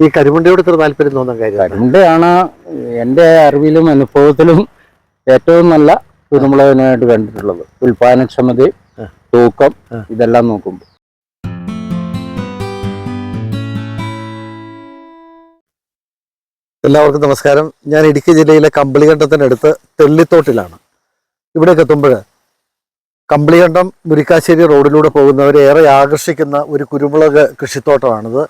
ഈ കരിമുണ്ടയോട് ഇത്ര താല്പര്യം തോന്നാൻ കാര്യം കരിമുണ്ടയാണ് എന്റെ അറിവിലും അനുഭവത്തിലും ഏറ്റവും നല്ല കുരുമുളകിനായിട്ട് കണ്ടിട്ടുള്ളത്. ഉൽപാദനക്ഷമത ആ. തൂക്കം. ഇതെല്ലാം നോക്കുമ്പോൾ. എല്ലാവർക്കും നമസ്കാരം. ഞാൻ ഇടുക്കി ജില്ലയിലെ കമ്പിളികണ്ഠത്തിനടുത്ത് തെള്ളിത്തോട്ടിലാണ്. ഇവിടേക്ക് എത്തുമ്പോൾ കമ്പിളികണ്ഠം മുരിക്കാശ്ശേരി റോഡിലൂടെ പോകുന്നവരെ ഏറെ ആകർഷിക്കുന്ന ഒരു കുരുമുളക് കൃഷിത്തോട്ടമാണിത്.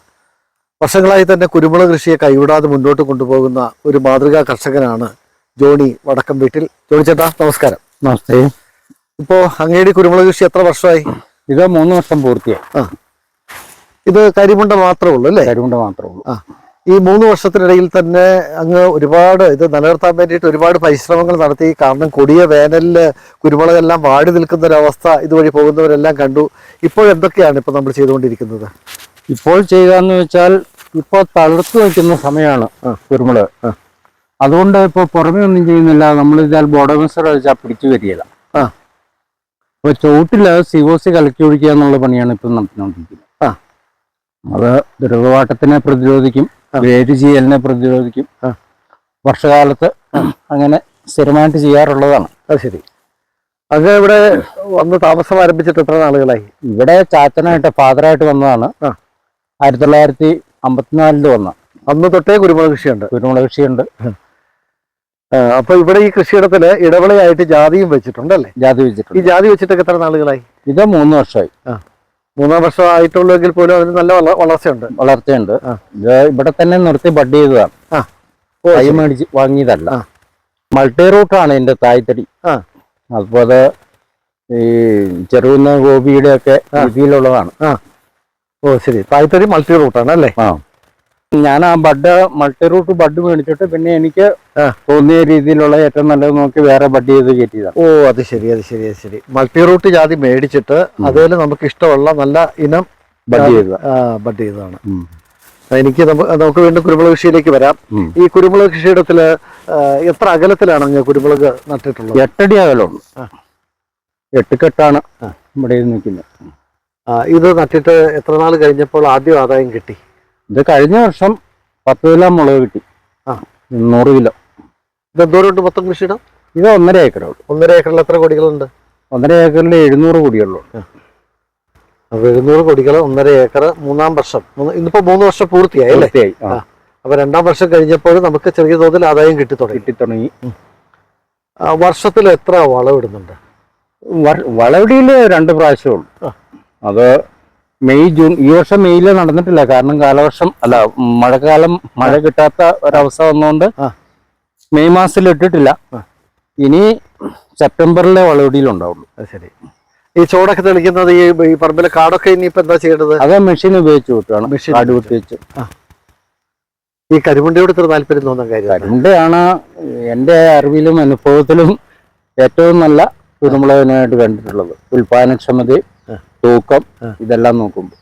വർഷങ്ങളായി തന്നെ കുരുമുളക് കൃഷിയെ കൈവിടാതെ മുന്നോട്ട് കൊണ്ടുപോകുന്ന ഒരു മാതൃകാ കർഷകനാണ് ജോണി വടക്കം വീട്ടിൽ. ജോണി ചേട്ടാ നമസ്കാരം. നമസ്തേ. ഇപ്പോ അങ്ങേടി കുരുമുളക് കൃഷി എത്ര വർഷമായി? ഇത് മൂന്ന് വർഷം പൂർത്തിയായി. ആ. ഇത് കരിമുണ്ട മാത്രമേ ഉള്ളൂ അല്ലേ? കരിമുണ്ട മാത്രമേ ഉള്ളൂ. ആ. ഈ മൂന്ന് വർഷത്തിനിടയിൽ തന്നെ അങ്ങ് ഒരുപാട് ഇത് നിലനിർത്താൻ വേണ്ടിയിട്ട് ഒരുപാട് പരിശ്രമങ്ങൾ നടത്തി. കാരണം കൊടിയ വേനലിൽ കുരുമുളകെല്ലാം വാടി നിൽക്കുന്ന ഒരവസ്ഥ ഇതുവഴി പോകുന്നവരെല്ലാം കണ്ടു. ഇപ്പോൾ എന്തൊക്കെയാണ് ഇപ്പൊ നമ്മൾ ചെയ്തുകൊണ്ടിരിക്കുന്നത്? ഇപ്പോൾ ചെയ്താന്ന് വെച്ചാൽ ഇപ്പോൾ തളർത്തു വയ്ക്കുന്ന സമയമാണ്. കുരുമുളക് അതുകൊണ്ട് ഇപ്പോൾ പുറമേ ഒന്നും ചെയ്യുന്നില്ല നമ്മൾ ഇതാൽ ബോഡോമിസർ വെച്ചാൽ പിടിച്ചു വരികയില്ല ആ. അപ്പോൾ ചുവട്ടിൽ സിവോസി കലക്കി ഒഴിക്കുക എന്നുള്ള പണിയാണ് ഇപ്പം നടത്തിക്കൊണ്ടിരിക്കുന്നത് ആ. അത് ദ്രവവാട്ടത്തിനെ പ്രതിരോധിക്കും. വേര് ചെയ്യലിനെ പ്രതിരോധിക്കും. വർഷകാലത്ത് അങ്ങനെ സ്ഥിരമായിട്ട് ചെയ്യാറുള്ളതാണ് അത് ശരി അത് ഇവിടെ വന്ന് താമസം ആരംഭിച്ചിട്ട് എത്ര നാളുകളായി ഇവിടെ ചാച്ചനായിട്ട് ഫാദറായിട്ട് വന്നതാണ് ആ. ആയിരത്തി തൊള്ളായിരത്തി അമ്പത്തിനാലിൽ വന്ന. അന്ന് തൊട്ടേ കുരുമുളക് കൃഷിയുണ്ട്. കുരുമുളക് കൃഷിയുണ്ട്. അപ്പൊ ഇവിടെ ഈ കൃഷിയിടത്തിൽ ഇടവളയായിട്ട് ജാതിയും വെച്ചിട്ടുണ്ട് വെച്ചിട്ടുണ്ടല്ലേ? ജാതി ഈ ജാതി വെച്ചിട്ടൊക്കെ എത്ര നാളുകളായി? ഇത് മൂന്ന് വർഷമായി. മൂന്നാം വർഷം ആയിട്ടുള്ളെങ്കിൽ പോലും അതിന് നല്ല വളർച്ചയുണ്ട്. വളർച്ചയുണ്ട്. ഇത് ഇവിടെ തന്നെ നിർത്തി ബഡ് ചെയ്തതാണ്. തൈ. മേടിച്ച് വാങ്ങിയതല്ല. മൾട്ടി റൂട്ടാണ് എന്റെ തായ്തടി. ആ. അപ്പോൾ അത് ഈ ചെറുകുന്ന ഗോപിയുടെ ഒക്കെ ആ. രീതിയിലുള്ളതാണ്. ഓ ശരി. തായ്തരി മൾട്ടി റൂട്ടാണ് അല്ലേ? ആ. ഞാൻ ആ ബഡ് മൾട്ടി റൂട്ട് ബഡ് മേടിച്ചിട്ട് പിന്നെ എനിക്ക് തോന്നിയ രീതിയിലുള്ള ഏറ്റവും നല്ലത് നോക്കി വേറെ ബഡ് ചെയ്ത് കയറ്റിയതാണ്. ഓ അത് ശരി അത് ശരി അത് ശരി. മൾട്ടി റൂട്ട് ജാതി മേടിച്ചിട്ട് അതുപോലെ അതിൽ നമുക്ക് ഇഷ്ടമുള്ള നല്ല ഇനം ബഡ് ചെയ്ത ബഡ് ചെയ്തതാണ്. എനിക്ക് നമുക്ക് വീണ്ടും കുരുമുളക് കൃഷിയിലേക്ക് വരാം. ഈ കുരുമുളക് കൃഷിയിടത്തിൽ എത്ര അകലത്തിലാണ് ഞാൻ കുരുമുളക് നട്ടിട്ടുള്ളത്? എട്ടടി അകലമുണ്ട്. എട്ട് കെട്ടാണ് ഇവിടെ നിൽക്കുന്നത്. ഇത് നട്ടിട്ട് എത്ര നാൾ കഴിഞ്ഞപ്പോൾ ആദ്യം ആദായം കിട്ടി? ഇത് കഴിഞ്ഞ വർഷം പത്ത് കിലോ മുളക് കിട്ടി. ആ. നൂറ് കിലോ. ഇത് എന്തോരമുണ്ട് മൊത്തം കൃഷിയിടം? ഇത് ഒന്നര ഏക്കറുള്ളൂ ഒന്നര ഏക്കറിൽ എത്ര കൊടികളുണ്ട്? ഒന്നര ഏക്കറിൽ എഴുന്നൂറ് കൊടികളുണ്ട് അപ്പൊ എഴുന്നൂറ് കൊടികൾ ഒന്നര ഏക്കർ മൂന്നാം വർഷം. ഇന്നിപ്പോ മൂന്ന് വർഷം പൂർത്തിയായി അല്ലേ? പൂർത്തിയായി ആ, ആ. അപ്പൊ രണ്ടാം വർഷം കഴിഞ്ഞപ്പോൾ നമുക്ക് ചെറിയ തോതിൽ ആദായം കിട്ടി തുടങ്ങി. കിട്ടി തുടങ്ങി. വർഷത്തിൽ എത്ര വളമിടുന്നുണ്ട്? വളവിടിയിൽ രണ്ട് പ്രാവശ്യമേ ഉള്ളൂ. ആ. അത് മെയ് ജൂൺ ഈ വർഷം മെയ്യിൽ നടന്നിട്ടില്ല. കാരണം കാലവർഷം അല്ല മഴക്കാലം മഴ കിട്ടാത്ത ഒരവസ്ഥ വന്നുകൊണ്ട്. മെയ് മാസത്തിൽ ഇട്ടിട്ടില്ല. ഇനി സെപ്റ്റംബറിലെ വളവടിയിലുണ്ടാവുള്ളൂ അത് ശരി. ഈ ചോടൊക്കെ തെളിക്കുന്നത് ഈ ഈ പറമ്പിലെ കാടൊക്കെ ഇനിയിപ്പോ എന്താ ചെയ്യേണ്ടത്? അത് മെഷീൻ ഉപയോഗിച്ച് വിട്ടാണ് മെഷീൻ കാട് കുത്തിവെച്ച്. ഈ കരിമുണ്ടയോട് ഇത്ര താല്പര്യം തോന്നുന്ന കാര്യം കരിമുണ്ടയാണ് എന്റെ അറിവിലും അനുഭവത്തിലും ഏറ്റവും നല്ല കുരുമുളകിനായിട്ട് കണ്ടിട്ടുള്ളത്. ഉൽപാദനക്ഷമതയും. തൂക്കം. ഇതെല്ലാം നോക്കുമ്പോൾ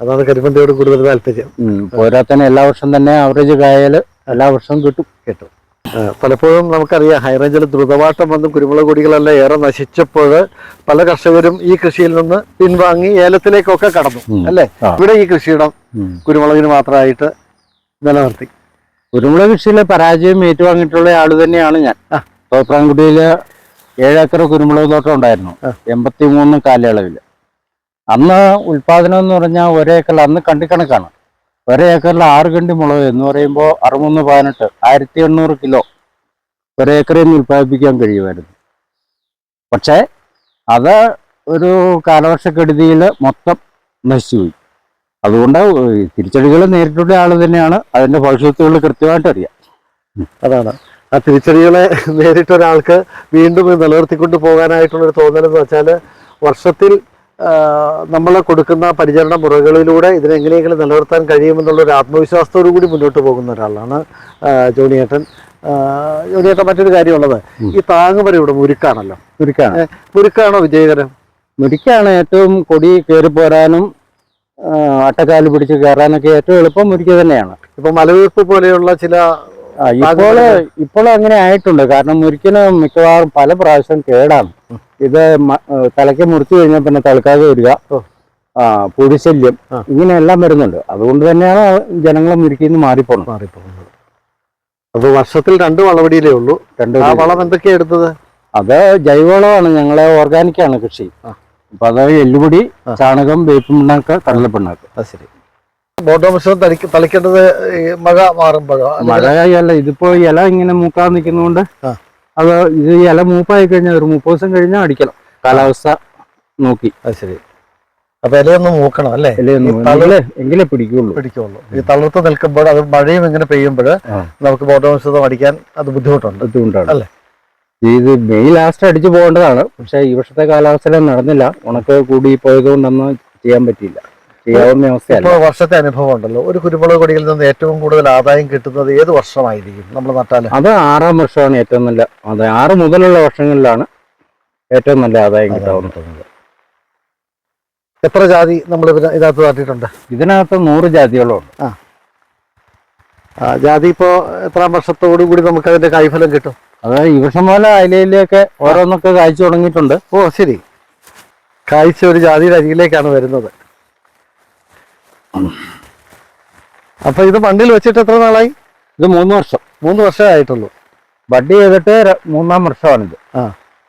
അതാണ് കരിമണ്ടിയോട് കൂടുതൽ താല്പര്യം. പോരാത്തന്നെ എല്ലാ വർഷം തന്നെ ആവറേജ് കായൽ എല്ലാ വർഷവും കിട്ടും. കിട്ടും. പലപ്പോഴും നമുക്കറിയാം ഹൈറേഞ്ചിൽ ദ്രുതവാട്ടം വന്ന് കുരുമുളക് കൊടികളെല്ലാം ഏറെ നശിച്ചപ്പോൾ പല കർഷകരും ഈ കൃഷിയിൽ നിന്ന് പിൻവാങ്ങി ഏലത്തിലേക്കൊക്കെ കടന്നു. അല്ലേ? ഇവിടെ ഈ കൃഷിയിടം. കുരുമുളകിന് മാത്രമായിട്ട് നിലനിർത്തി. കുരുമുളക് കൃഷിയിലെ പരാജയം ഏറ്റുവാങ്ങിയിട്ടുള്ള ആൾ തന്നെയാണ് ഞാൻ. ആ. തോപ്രാൻകുടിയിൽ ഏഴേക്കർ കുരുമുളക് തോട്ടം ഉണ്ടായിരുന്നു. എൺപത്തി മൂന്ന് കാലയളവിൽ. അന്ന് ഉൽപാദനം എന്ന് പറഞ്ഞാൽ ഒരേക്കറിൽ അന്ന് കണ്ടിക്കണക്കാണ്. ഒരേക്കറിൽ ആറ് കണ്ടി മുളക് എന്ന് പറയുമ്പോൾ അറുപത്തൊന്ന് പതിനെട്ട് ആയിരത്തി എണ്ണൂറ് കിലോ ഒരേക്കറിൽ നിന്ന് ഉൽപ്പാദിപ്പിക്കാൻ കഴിയുമായിരുന്നു. പക്ഷേ അത് ഒരു കാലവർഷക്കെടുതിയിൽ മൊത്തം നശിച്ചുപോയി. അതുകൊണ്ട് തിരിച്ചടികൾ നേരിട്ടുള്ള ആൾ തന്നെയാണ്. അതിന്റെ ഭവിഷ്യത്തുകൾ കൃത്യമായിട്ട് അറിയാം. അതാണ്. ആ തിരിച്ചടികളെ നേരിട്ട ഒരാൾക്ക് വീണ്ടും നിലനിർത്തിക്കൊണ്ട് പോകാനായിട്ടുള്ളൊരു തോന്നലെന്ന് വെച്ചാൽ വർഷത്തിൽ നമ്മൾ കൊടുക്കുന്ന പരിചരണ മുറകളിലൂടെ ഇതിനെങ്ങനെയെങ്കിലും നിലനിർത്താൻ കഴിയുമെന്നുള്ള ഒരു ആത്മവിശ്വാസത്തോടു കൂടി മുന്നോട്ട് പോകുന്ന ഒരാളാണ് ജോണിയേട്ടൻ. ജോണിയേട്ടൻ മറ്റൊരു കാര്യമുള്ളത്. ഈ താങ്ങുവര ഇവിടെ മുരുക്കാണല്ലോ. മുരുക്കാണ്. മുരുക്കാണോ വിജയകരം? മുരിക്കാണ് ഏറ്റവും കൊടി കയറി പോരാനും അട്ടക്കാൽ പിടിച്ച് കയറാനൊക്കെ ഏറ്റവും എളുപ്പം മുരിക്ക തന്നെയാണ്. ഇപ്പൊ മലവീർപ്പ് പോലെയുള്ള ചില ഇപ്പോൾ ഇപ്പോൾ അങ്ങനെ ആയിട്ടുണ്ട്. കാരണം മുരിക്കിന് മിക്കവാറും പല പ്രാവശ്യം കേടാണ്. ഇത് തലയ്ക്ക് മുറിച്ചു കഴിഞ്ഞാൽ പിന്നെ തലക്കാതെ വരിക. പുഴുശല്യം. ഇങ്ങനെയെല്ലാം വരുന്നുണ്ട്. അതുകൊണ്ട് തന്നെയാണ് ജനങ്ങൾ മുരുക്കിന്ന് മാറിപ്പോണം മാറിപ്പോകുന്നത് അത് വർഷത്തിൽ രണ്ട് വളവടിയിലേ ഉള്ളൂ. രണ്ട് ആ വളം എന്തൊക്കെയാ എടുത്തത്? അത് ജൈവവളമാണ്. ഞങ്ങളെ ഓർഗാനിക് ആണ് കൃഷി. അപ്പൊ അത് എല്ലുപൊടി. ചാണകം വേപ്പും പിണ്ണാക്ക് കടലപ്പിണ്ണാക്ക്. അത് ശരി. ബോട്ടോ മിശ്രം തളിക്ക തളിക്കേണ്ടത് മഴ മാറുമ്പോഴോ? മഴയല്ല ഇതിപ്പോ ഇല ഇങ്ങനെ മൂക്കാൻ നിൽക്കുന്നതുകൊണ്ട്. അത് ഇത് ഇല മൂപ്പായി കഴിഞ്ഞാൽ ഒരു മുപ്പത് ദിവസം കഴിഞ്ഞാൽ അടിക്കണം. കാലാവസ്ഥ നോക്കി. അത് ശരി. അപ്പൊ ഇലയൊന്ന് മൂക്കണം അല്ലേ? എങ്കിലേ പിടിക്കുള്ളൂ. പിടിക്കുള്ളൂ. ഈ തളർത്ത് നിൽക്കുമ്പോൾ അത് മഴയും ഇങ്ങനെ പെയ്യുമ്പോൾ നമുക്ക് ബോട്ടോ അടിക്കാൻ അത് ബുദ്ധിമുട്ടുണ്ട്. ബുദ്ധിമുട്ടാണ്. അല്ലേ? ഇത് മെയ് ലാസ്റ്റ് അടിച്ചു പോകേണ്ടതാണ്. പക്ഷെ ഈ വർഷത്തെ കാലാവസ്ഥയിൽ നടന്നില്ല. ഉണക്ക് കൂടി പോയത് കൊണ്ടൊന്നും ചെയ്യാൻ പറ്റിയില്ല. ചെയ്യാവുന്ന ഇപ്പോൾ വർഷത്തെ അനുഭവം ഉണ്ടല്ലോ. ഒരു കുരുമുളക് കൊടിയിൽ നിന്ന് ഏറ്റവും കൂടുതൽ ആദായം കിട്ടുന്നത് ഏത് വർഷമായിരിക്കും നമ്മൾ നട്ടാൽ? അത് ആറാം വർഷമാണ് ഏറ്റവും നല്ല അതെ ആറ് മുതലുള്ള വർഷങ്ങളിലാണ് ഏറ്റവും നല്ല ആദായം കിട്ടാവുന്നത്. എത്ര ജാതി നമ്മൾ ഇതിനകത്ത് നട്ടിട്ടുണ്ട്? ഇതിനകത്ത് നൂറ് ജാതികളുണ്ട്. ആ, ജാതി ഇപ്പോ എത്ര വർഷത്തോടു കൂടി നമുക്ക് അതിന്റെ കൈഫലം കിട്ടും? അതായത് ഈ വർഷം പോലെ അയിലയിലൊക്കെ ഓരോന്നൊക്കെ കായ്ച്ചു തുടങ്ങിയിട്ടുണ്ട്. ഓ ശരി. കായ്ച്ച ഒരു ജാതിയുടെ അരികിലേക്കാണ് വരുന്നത്. അപ്പൊ ഇത് വണ്ടിയിൽ വെച്ചിട്ട് എത്ര നാളായി? ഇത് മൂന്ന് വർഷം. മൂന്ന് വർഷമേ ആയിട്ടുള്ളൂ. ബഡ് ചെയ്തിട്ട് മൂന്നാം വർഷമാണിത്. ആ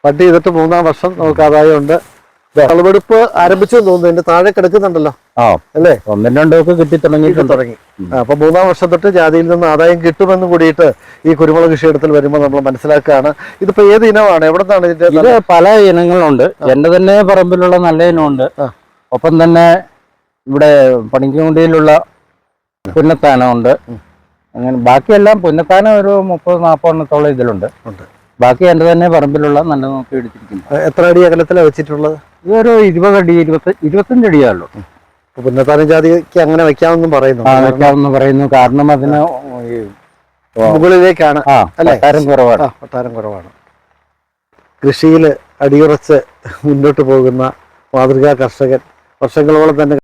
ബഡ്ഡി ചെയ്തിട്ട് മൂന്നാം വർഷം നമുക്ക് ആദായം ഉണ്ട് വിളവെടുപ്പ് ആരംഭിച്ചു തോന്നുന്നു. ഇതിന്റെ താഴെ കിടക്കുന്നുണ്ടല്ലോ. ആ അല്ലേ? ഒന്നും രണ്ടൊക്കെ കിട്ടി തുടങ്ങി. തുടങ്ങി അപ്പൊ മൂന്നാം വർഷം തൊട്ട് ജാതിയിൽ നിന്ന് ആദായം കിട്ടുമെന്ന് കൂടിയിട്ട് ഈ കുരുമുളക് കൃഷിയിടത്തിൽ വരുമ്പോൾ നമ്മൾ മനസ്സിലാക്കുകയാണ്. ഇതിപ്പോ ഏത് ഇനമാണ്? എവിടെ നിന്നാണ് ഇതിന്റെ പല ഇനങ്ങളുണ്ട്. എന്റെ തന്നെ പറമ്പിലുള്ള നല്ല ഇനമുണ്ട്. ഒപ്പം തന്നെ ഇവിടെ പണിക്കുണ്ടിയിലുള്ള പുന്നത്താനമുണ്ട് അങ്ങനെ ബാക്കിയെല്ലാം പുന്നത്താനം ഒരു മുപ്പത് നാൽപ്പത് എണ്ണത്തോളം ഇതിലുണ്ട്. ബാക്കി എന്റെ തന്നെ പറമ്പിലുള്ള നല്ല നോക്കി എടുത്തിരിക്കുന്നു. എത്ര അടി അകലത്തിലാണ് വെച്ചിട്ടുള്ളത്? ഇതൊരു ഇരുപത് അടി ഇരുപത്തി ഇരുപത്തഞ്ച് അടിയാണല്ലോ പുന്നത്താനം ജാതിക്ക് അങ്ങനെ വെക്കാമെന്നും പറയുന്നു. ആ വെക്കാമെന്ന് പറയുന്നു. കാരണം അതിന് മുകളിലേക്കാണ്? തരം കുറവാണ്. ആ കൊട്ടാരം കുറവാണ്. കൃഷിയിൽ അടിയുറച്ച് മുന്നോട്ട് പോകുന്ന മാതൃകാ കർഷകൻ വർഷങ്ങളോളം തന്നെ